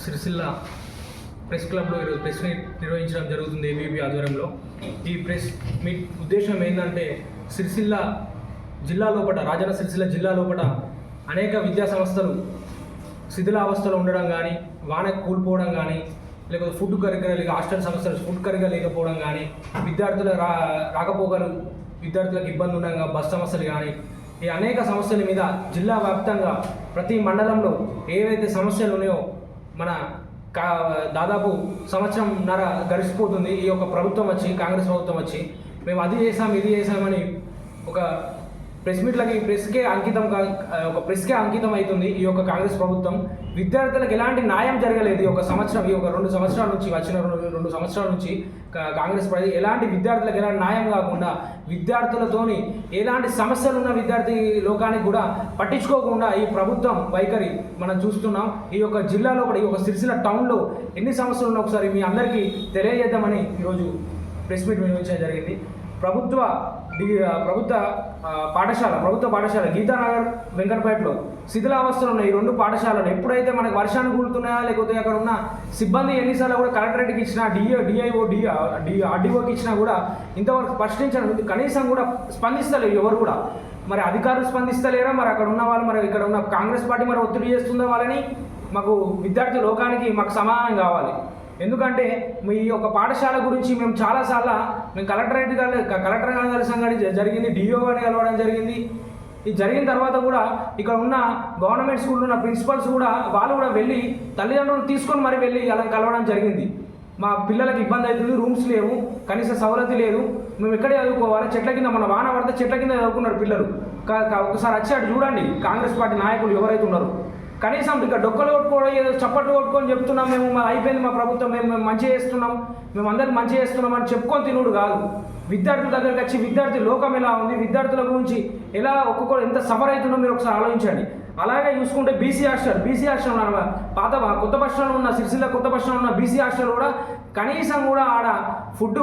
Sircilla press క్లబ్లో ఈరోజు press meet నిర్వహించడం జరుగుతుంది ఏబీపీ ఆధ్వర్యంలో. ఈ ప్రెస్ మీట్ ఉద్దేశం ఏంటంటే సిరిసిల్ల జిల్లా లోపల రాజన్న సిరిసిల్ల జిల్లా లోపల అనేక విద్యా సంస్థలు శిథిలావస్థలో ఉండడం కానీ వాన కూలిపోవడం కానీ లేకపోతే ఫుడ్ కరిగా లేక హాస్టల్ సమస్యలు ఫుడ్ కరిగా లేకపోవడం కానీ విద్యార్థుల రా రాకపోకలు విద్యార్థులకు ఇబ్బంది ఉండగా బస్ సమస్యలు కానీ ఈ అనేక సమస్యల మీద జిల్లా వ్యాప్తంగా ప్రతి మండలంలో ఏవైతే సమస్యలు ఉన్నాయో మన కా దాదాపు సంవత్సరంన్నర గడిచిపోతుంది. ఈ యొక్క ప్రభుత్వం వచ్చి కాంగ్రెస్ ప్రభుత్వం వచ్చి మేము అది చేసాం ఇది చేసామని ఒక ప్రెస్ మీట్లకి ప్రెస్కే అంకితం కా ఒక ప్రెస్కే అంకితం అవుతుంది ఈ యొక్క కాంగ్రెస్ ప్రభుత్వం. విద్యార్థులకు ఎలాంటి న్యాయం జరగలేదు ఈ యొక్క సంవత్సరం ఈ యొక్క రెండు సంవత్సరాల నుంచి వచ్చిన రెండు సంవత్సరాల నుంచి కాంగ్రెస్ ప్రతి ఎలాంటి విద్యార్థులకు ఎలాంటి న్యాయం కాకుండా విద్యార్థులతోని ఎలాంటి సమస్యలు ఉన్న విద్యార్థి లోకానికి కూడా పట్టించుకోకుండా ఈ ప్రభుత్వం వైఖరి మనం చూస్తున్నాం. ఈ యొక్క జిల్లాలో కూడా ఈ యొక్క సిరిసిల్ల టౌన్లో ఎన్ని సమస్యలు ఉన్నా ఒకసారి మీ అందరికీ తెలియజేద్దామని ఈరోజు ప్రెస్ మీట్ నిర్వహించడం జరిగింది. ప్రభుత్వ ప్రభుత్వ పాఠశాల ప్రభుత్వ పాఠశాల గీతానగర్ వెంకటపేటలో శిథిలావస్థలు ఉన్నాయి ఈ రెండు పాఠశాలలు ఎప్పుడైతే మనకు వర్షాన్ని కూలుతున్నాయా లేకపోతే అక్కడ ఉన్న సిబ్బంది ఎన్నిసార్లు కూడా కలెక్టరేట్కి ఇచ్చినా డిఓ డిఐఓ డి ఆర్డీఓకి ఇచ్చినా కూడా ఇంతవరకు స్పష్టించడం కనీసం కూడా స్పందిస్తలేరు ఎవరు కూడా. మరి అధికారులు స్పందిస్తలేరా? మరి అక్కడ ఉన్న వాళ్ళు మరి ఇక్కడ ఉన్న కాంగ్రెస్ పార్టీ మరి ఒత్తిడి చేస్తుందా వాళ్ళని? మాకు విద్యార్థి లోకానికి మాకు సమాధానం కావాలి. ఎందుకంటే మీ యొక్క పాఠశాల గురించి మేము చాలాసార్లు మేము కలెక్టరేట్ కలెక్టర్ గారిని కలిసాం జరిగింది డిఓ గారిని కలవడం జరిగింది. ఇది జరిగిన తర్వాత కూడా ఇక్కడ ఉన్న గవర్నమెంట్ స్కూల్లో ఉన్న ప్రిన్సిపల్స్ కూడా వాళ్ళు కూడా వెళ్ళి తల్లిదండ్రులను తీసుకొని మరి వెళ్ళి అలా కలవడం జరిగింది. మా పిల్లలకి ఇబ్బంది అవుతుంది రూమ్స్ లేవు కనీస సౌలతి లేదు. మేము ఎక్కడే చదువుకోవాలి చెట్ల కింద మన వాన పడితే చెట్ల కింద చదువుకున్నారు పిల్లలు. ఒకసారి వచ్చి అటు చూడండి కాంగ్రెస్ పార్టీ నాయకులు ఎవరైతే ఉన్నారో. కనీసం ఇక డొక్కలు కొట్టుకోవడం ఏదో చప్పట్లు కొట్టుకొని చెప్తున్నాం మేము అయిపోయింది మా ప్రభుత్వం మేము మేము మంచి చేస్తున్నాం మేము అందరికి మంచి చేస్తున్నాం అని చెప్పుకొని తినుడు కాదు. విద్యార్థుల దగ్గరికి వచ్చి విద్యార్థి లోకం ఎలా ఉంది విద్యార్థుల గురించి ఎలా ఒక్కొక్కరు ఎంత సఫర్ అవుతుందో మీరు ఒకసారి ఆలోచించండి. అలాగే చూసుకుంటే బీసీ హాస్టల్ బీసీ హాస్టల్ పాత కొత్త బస్ ఉన్న సిరిసిల్ల కొత్త బస్ ఉన్న బీసీ హాస్టల్ కూడా కనీసం కూడా ఆడ ఫుడ్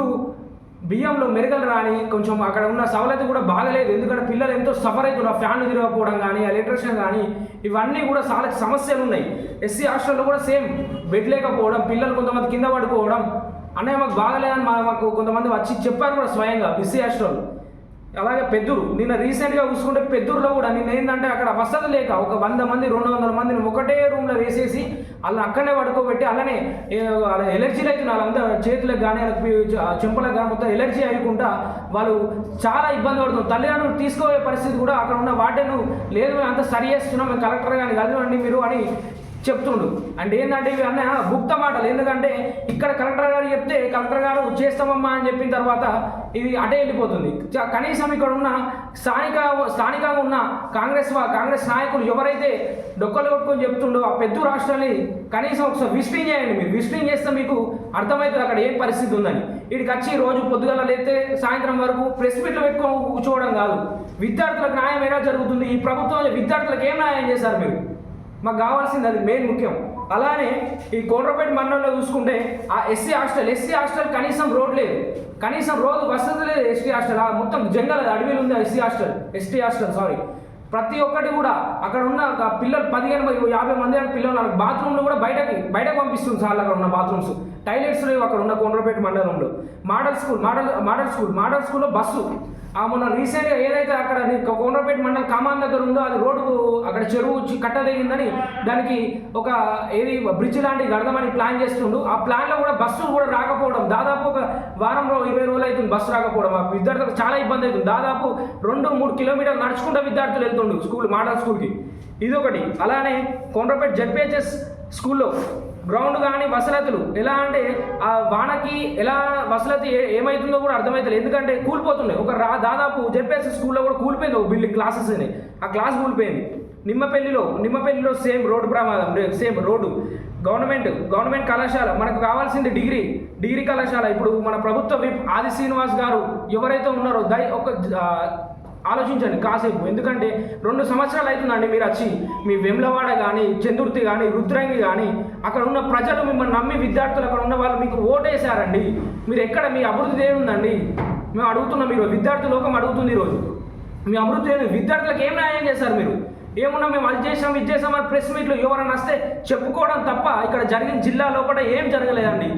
బియ్యంలో మెరుగలు రాని కొంచెం అక్కడ ఉన్న సవలత కూడా బాగలేదు. ఎందుకంటే పిల్లలు ఎంతో సఫర్ అవుతున్నారు. ఫ్యాన్లు తిరగకపోవడం కానీ ఎలక్ట్రిషియన్ కానీ ఇవన్నీ కూడా చాలా సమస్యలు ఉన్నాయి. ఎస్సీ హాస్టల్లో కూడా సేమ్ బెడ్ లేకపోవడం పిల్లలు కొంతమంది కింద పడుకోవడం అన్నయ్య మాకు బాగలేదని మా మాకు కొంతమంది వచ్చి చెప్పారు కూడా స్వయంగా ఎస్సీ హాస్టల్ అలాగే పెద్దూరు నిన్న రీసెంట్గా చూసుకుంటే పెద్దూరులో కూడా నిన్న ఏంటంటే అక్కడ వసతి లేక ఒక వంద మంది రెండు వందల మందిని ఒకటే రూమ్లో వేసేసి అలా అక్కడనే పడుకోబెట్టి అలానే ఎలర్జీలు అయితే వాళ్ళంతా చేతులకు కానీ వాళ్ళకి చెంపలకు కానీ మొత్తం ఎలర్జీ అయ్యకుండా వాళ్ళు చాలా ఇబ్బంది పడుతున్నారు. తల్లిదండ్రులు తీసుకోవే పరిస్థితి కూడా అక్కడ ఉన్న వాటను లేదు మేము అంతా సరి చేస్తున్నాం మేము కలెక్టర్ కానీ కలవండి మీరు అని చెప్తుండు. అంటే ఏంటంటే ఇవి అన్న గుప్త మాటలు. ఎందుకంటే ఇక్కడ కలెక్టర్ గారు చెప్తే కలెక్టర్ గారు చేస్తామమ్మా అని చెప్పిన తర్వాత ఇది అటే వెళ్ళిపోతుంది. చ- కనీసం ఇక్కడ ఉన్న స్థానిక స్థానికంగా ఉన్న కాంగ్రెస్ కాంగ్రెస్ నాయకులు ఎవరైతే డొక్కలు కొట్టుకొని చెప్తుండో ఆ పెద్ద రాష్ట్రాన్ని కనీసం ఒకసారి విజిటింగ్ చేయండి మీరు. విజిటింగ్ చేస్తే మీకు అర్థమవుతుంది అక్కడ ఏం పరిస్థితి ఉందని. వీడికి వచ్చి రోజు పొద్దుగల లేతే సాయంత్రం వరకు ప్రెస్ మీట్లు పెట్టుకొని కూర్చోవడం కాదు. విద్యార్థులకు న్యాయం ఎలా జరుగుతుంది? ఈ ప్రభుత్వం విద్యార్థులకు ఏం న్యాయం చేశారు మీరు? మాకు కావాల్సింది అది మెయిన్ ముఖ్యం. అలానే ఈ కోనరపేట మండలంలో చూసుకుంటే ఆ ఎస్సీ హాస్టల్ ఎస్సీ హాస్టల్ కనీసం రోడ్ లేదు. కనీసం రోజు వసతి లేదు ఎస్టీ హాస్టల్. ఆ మొత్తం జంగల్ అడవిలు ఉంది SC hostel ST hostel sorry ప్రతి ఒక్కటి కూడా అక్కడ ఉన్న ఒక పిల్లలు పదిహేను మంది యాభై మంది అయిన పిల్లలు బాత్రూమ్లు కూడా బయటకి బయటకు పంపిస్తుంది సార్ అక్కడ ఉన్న బాత్రూమ్స్. టైలెట్స్ లేవు అక్కడ ఉన్న కొండ్రపేట మండలంలో. Model school model model school model స్కూల్లో బస్సు. ఆ మొన్న రీసెంట్గా ఏదైతే అక్కడ కోనరపేట మండలం కామాన్ దగ్గర ఉందో అది రోడ్డు అక్కడ చెరువు చి- కట్ట తెగిందని దానికి ఒక ఏది బ్రిడ్జ్ లాంటి కడదామని ప్లాన్ చేస్తుండు. ఆ ప్లాన్లో కూడా బస్సు కూడా రాకపోవడం. దాదాపు ఒక వారంలో ఇరవై రోజులు అవుతుంది బస్సు రాకపోవడం. ఆ విద్యార్థులకు చాలా ఇబ్బంది అవుతుంది. దాదాపు రెండు మూడు కిలోమీటర్లు నడుచుకుంటూ విద్యార్థులు వెళ్తుండు స్కూల్ మోడల్ స్కూల్కి. ఇదొకటి. అలానే కొండ్రపేట జడ్పిహెచ్ఎస్ స్కూల్లో. గ్రౌండ్ కానీ వసలతులు. ఎలా అంటే ఆ వానకి ఎలా వసలతి ఏమవుతుందో కూడా అర్థమవుతుంది ఎందుకంటే కూలిపోతున్నాయి ఒక రా దాదాపు జెడ్పీఎస్ స్కూల్లో కూడా కూలిపోయింది ఒక బిల్డింగ్ క్లాసెస్ అని. ఆ క్లాస్ కూలిపోయింది. నిమ్మపల్లిలో నిమ్మపల్లిలో సేమ్ రోడ్డు ప్రమాదం. Same road. గవర్నమెంట్ గవర్నమెంట్ కళాశాల. మనకు కావాల్సింది డిగ్రీ. డిగ్రీ కళాశాల. ఇప్పుడు మన ప్రభుత్వ విప్ ఆది శ్రీనివాస్ గారు ఎవరైతే ఉన్నారో దై ఒక ఆలోచించండి కాసేపు. ఎందుకంటే రెండు సంవత్సరాలు అవుతుందండి మీరు వచ్చి మీ వెమ్లవాడ కానీ చందుర్తి కానీ రుద్రంగి కానీ అక్కడ ఉన్న ప్రజలు మిమ్మల్ని నమ్మి విద్యార్థులు అక్కడ ఉన్న వాళ్ళు మీకు ఓటేశారండి. మీరు ఎక్కడ మీ అభివృద్ధి ఏముందండి మేము అడుగుతున్నాం మీరు విద్యార్థి లోకం అడుగుతుంది ఈరోజు. మీ అభివృద్ధి ఏమి విద్యార్థులకు ఏం న్యాయం చేశారు మీరు? ఏమున్నా మేము అది చేసాం ఇది చేసాం అని ప్రెస్ మీట్లో ఎవరైనా వస్తే చెప్పుకోవడం తప్ప ఇక్కడ జరిగిన జిల్లా లోపల ఏం జరగలేదండి.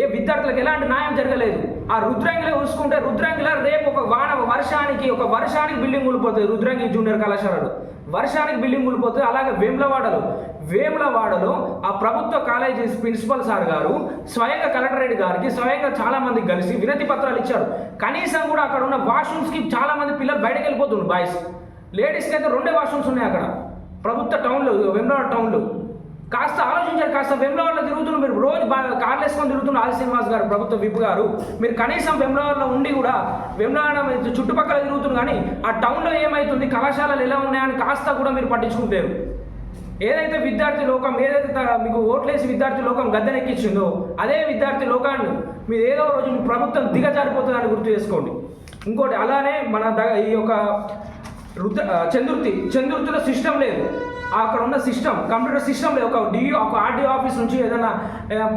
ఏ విద్యార్థులకు ఎలాంటి న్యాయం జరగలేదు. ఆ రుద్రంగిలో చూసుకుంటే రుద్రంగిలో రేపు ఒక వాన వర్షానికి ఒక వర్షానికి బిల్డింగ్ కూలిపోతుంది రుద్రంగి జూనియర్ కళాశాలలో. వర్షానికి బిల్డింగ్ కూలిపోతుంది అలాగే వేములవాడలో. వేములవాడలో ఆ ప్రభుత్వ కాలేజీ ప్రిన్సిపల్ సార్ గారు స్వయంగా కలెక్టరేట్ గారికి స్వయంగా చాలా మంది కలిసి వినతి పత్రాలు ఇచ్చారు. కనీసం కూడా అక్కడ ఉన్న వాష్రూమ్స్కి చాలా మంది పిల్లలు బయటకు వెళ్ళిపోతుండ్రు బాయ్స్ లేడీస్కి అయితే రెండే వాష్రూమ్స్ ఉన్నాయి అక్కడ. ప్రభుత్వ టౌన్లో వేములవాడ టౌన్లో కాస్త ఆలోచించారు కాస్త వెమ్లవాడలో తిరుగుతున్నారు మీరు రోజు కార్లు వేసుకొని తిరుగుతున్న ఆది శ్రీనివాస్ గారు ప్రభుత్వ విప్ గారు మీరు కనీసం వెమ్లవాడలో ఉండి కూడా వెమ్లవాడ చుట్టుపక్కల తిరుగుతుంది కానీ ఆ టౌన్లో ఏమవుతుంది కళాశాలలు ఎలా ఉన్నాయని కాస్త కూడా మీరు పట్టించుకుంటారు ఏదైతే విద్యార్థి లోకం ఏదైతే త- మీకు ఓట్లేసి విద్యార్థి లోకం గద్దెనెక్కించిందో అదే విద్యార్థి లోకాన్ని మీరు ఏదో రోజు మీ ప్రభుత్వం దిగజారిపోతుందని గుర్తు చేసుకోండి. ఇంకోటి అలానే మన ద- ఈ యొక్క రుద్ర చంద్రుతి చంద్రుతిలో సిస్టమ్ లేదు. అక్కడ ఉన్న సిస్టమ్ కంప్యూటర్ సిస్టమ్ లేదు. ఒక డిఓ ఒక ఆర్డీఓ ఆఫీస్ నుంచి ఏదైనా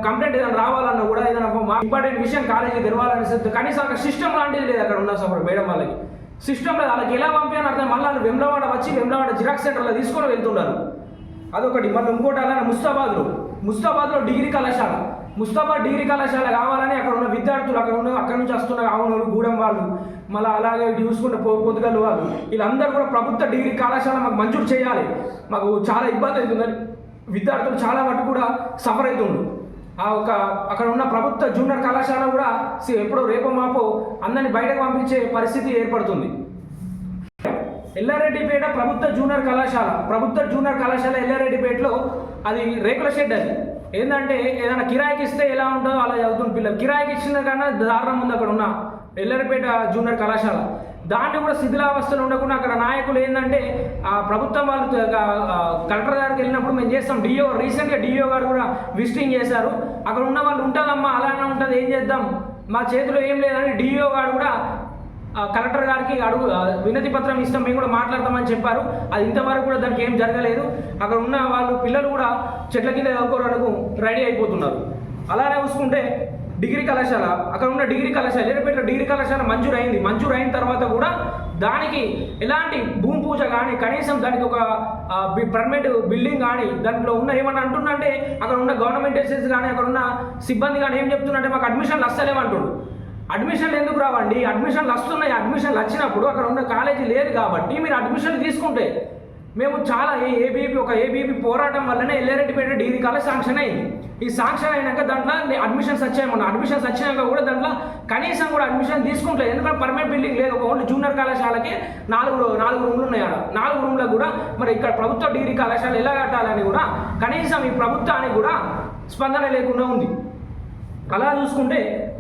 కంప్లైంట్ ఏదైనా రావాలన్నా కూడా ఏదైనా ఇంపార్టెంట్ విషయం కాలేజీ తెరవాలని కనీసం అక్కడ సిస్టమ్ లాంటిది లేదు అక్కడ ఉన్న సభ మేడం వాళ్ళకి. సిస్టమ్ లేదు. వాళ్ళకి ఎలా పంపించాలని అర్థం మళ్ళీ వాళ్ళు వెమ్లవాడ వచ్చి వెమ్లవాడ జిరాక్స్ సెంటర్లో తీసుకొని వెళ్తున్నారు. అదొకటి. మళ్ళీ ఇంకోటి అలానే ముస్తాబాద్లో. ముస్తాబాద్లో డిగ్రీ కళాశాల. ముస్తాబాద్ డిగ్రీ కళాశాల కావాలని అక్కడ ఉన్న విద్యార్థులు అక్కడ ఉన్న అక్కడ నుంచి వస్తున్న ఆవునోళ్ళు గూడెం వాళ్ళు మళ్ళీ అలాగే చూసుకుంటే పొ పొద్దుగల్లు వాళ్ళు వీళ్ళందరూ కూడా ప్రభుత్వ డిగ్రీ కళాశాల మాకు మంజూరు చేయాలి. మాకు చాలా ఇబ్బంది అవుతుందని విద్యార్థులు చాలా మటుకు కూడా సఫర్ అవుతుండ్రు. ఆ ఒక అక్కడ ఉన్న ప్రభుత్వ జూనియర్ కళాశాల కూడా ఎప్పుడో రేపో మాపో అందరిని బయటకు పంపించే పరిస్థితి ఏర్పడుతుంది. ఎల్లారెడ్డిపేట ప్రభుత్వ జూనియర్ కళాశాల ప్రభుత్వ జూనియర్ కళాశాల ఎల్లారెడ్డిపేటలో అది రేకుల షెడ్ అది. ఏంటంటే ఏదైనా కిరాయికి ఇస్తే ఎలా ఉంటుందో అలా చదువుతున్న పిల్లలు. కిరాయికి ఇచ్చిన కన్నా దారుణం ఉంది అక్కడ ఉన్న ఎల్లరిపేట జూనియర్ కళాశాల. దాన్ని కూడా శిథిలావస్థలు ఉండకుండా అక్కడ నాయకులు ఏంటంటే ఆ ప్రభుత్వం వాళ్ళు కలెక్టర్ గారికి వెళ్ళినప్పుడు మేము చేస్తాం డిఓ. రీసెంట్గా డిఓ గారు కూడా విజిటింగ్ చేశారు. అక్కడ ఉన్న వాళ్ళు ఉంటుందమ్మా అలానే ఉంటుంది ఏం చేద్దాం? మా చేతిలో ఏం లేదని డిఓ గారు కూడా కలెక్టర్ గారికి అడుగు వినతి పత్రం ఇస్తాం మేము కూడా మాట్లాడతామని చెప్పారు. అది ఇంతవరకు కూడా దానికి ఏం జరగలేదు. అక్కడ ఉన్న వాళ్ళు పిల్లలు కూడా చెట్ల కింద చదువుకోవడానికి రెడీ అయిపోతున్నారు. అలానే చూసుకుంటే డిగ్రీ కళాశాల అక్కడ ఉన్న డిగ్రీ కళాశాల ఎర్రపేట డిగ్రీ కళాశాల మంజూరు అయింది మంజూరు అయిన తర్వాత కూడా దానికి ఎలాంటి భూమి పూజ కానీ కనీసం దానికి ఒక పర్మనెంట్ బిల్డింగ్ కానీ దాంట్లో ఉన్న ఏమన్నా అంటుందంటే అక్కడ ఉన్న గవర్నమెంట్ ఎస్ఎస్ కానీ అక్కడ ఉన్న సిబ్బంది కానీ ఏం చెప్తున్నంటే మాకు అడ్మిషన్లు అస్సలేమంటుండు అడ్మిషన్లు ఎందుకు రావండి? అడ్మిషన్లు వస్తున్నాయి. అడ్మిషన్లు వచ్చినప్పుడు అక్కడ ఉన్న కాలేజీ లేదు కాబట్టి మీరు అడ్మిషన్లు తీసుకుంటే మేము చాలా ఏబీపీ ఒక ఏబీపీ పోరాటం వల్లనే ఎల్లారెడ్డిపేట డిగ్రీ కాలేజ్ శాంక్షన్ అయింది. ఈ శాంక్షన్ అయినాక దాంట్లో అడ్మిషన్స్ వచ్చాయమన్న అడ్మిషన్స్ వచ్చినాక కూడా దాంట్లో కనీసం కూడా అడ్మిషన్ తీసుకుంటలేదు. ఎందుకంటే పర్మనెంట్ బిల్డింగ్ లేదు. ఒక ఓన్లీ జూనియర్ కళాశాలకి నాలుగు నాలుగు రూమ్లు ఉన్నాయి ఆడ. నాలుగు రూమ్లకు కూడా మరి ఇక్కడ ప్రభుత్వ డిగ్రీ కళాశాల ఎలా కట్టాలని కూడా కనీసం ఈ ప్రభుత్వానికి కూడా స్పందన లేకుండా ఉంది. అలా చూసుకుంటే